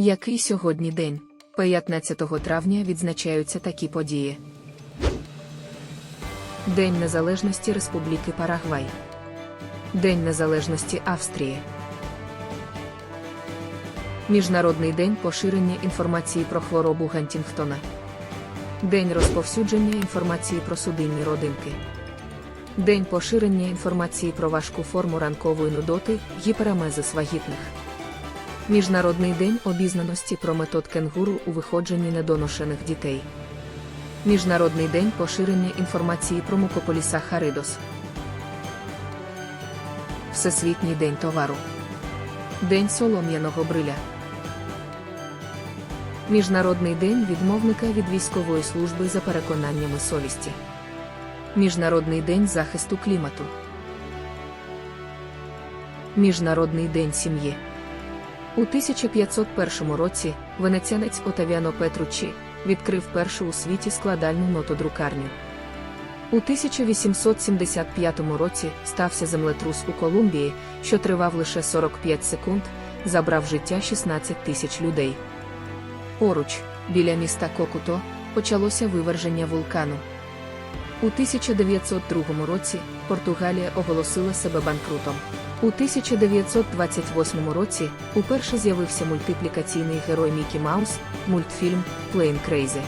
Який сьогодні день? 15 травня відзначаються такі події. День Незалежності Республіки Парагвай. День Незалежності Австрії. Міжнародний день поширення інформації про хворобу Гантінгтона. День розповсюдження інформації про судинні родинки. День поширення інформації про важку форму ранкової нудоти, гіперамезис вагітних. Міжнародний день обізнаності про метод кенгуру у виходженні недоношених дітей. Міжнародний день поширення інформації про мукополісахаридос. Всесвітній день товару. День солом'яного бриля. Міжнародний день відмовника від військової служби за переконаннями совісті. Міжнародний день захисту клімату. Міжнародний день сім'ї. У 1501 році венеціанець Отавіано Петруччі відкрив першу у світі складальну нотодрукарню. У 1875 році стався землетрус у Колумбії, що тривав лише 45 секунд, забрав життя 16 тисяч людей. Поруч, біля міста Кокуто, почалося виверження вулкану. У 1902 році Португалія оголосила себе банкрутом. У 1928 році уперше з'явився мультиплікаційний герой Мікі Маус, мультфільм Плейн Крейзі.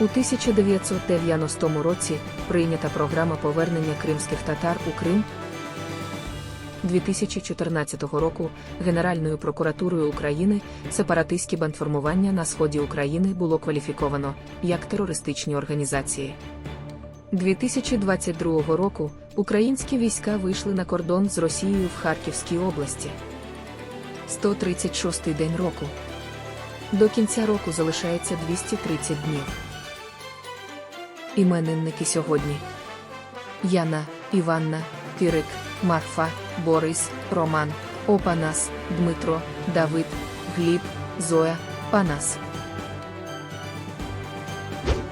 У 1990 році прийнята програма повернення кримських татар у Крим. 2014 року Генеральною прокуратурою України сепаратистські бандформування на сході України було кваліфіковано як терористичні організації. 2022 року українські війська вийшли на кордон з Росією в Харківській області. 136-й день року. До кінця року залишається 230 днів. Іменинники сьогодні: Яна, Іванна, Кирик, Марфа, Борис, Роман, Опанас, Дмитро, Давид, Гліб, Зоя, Панас.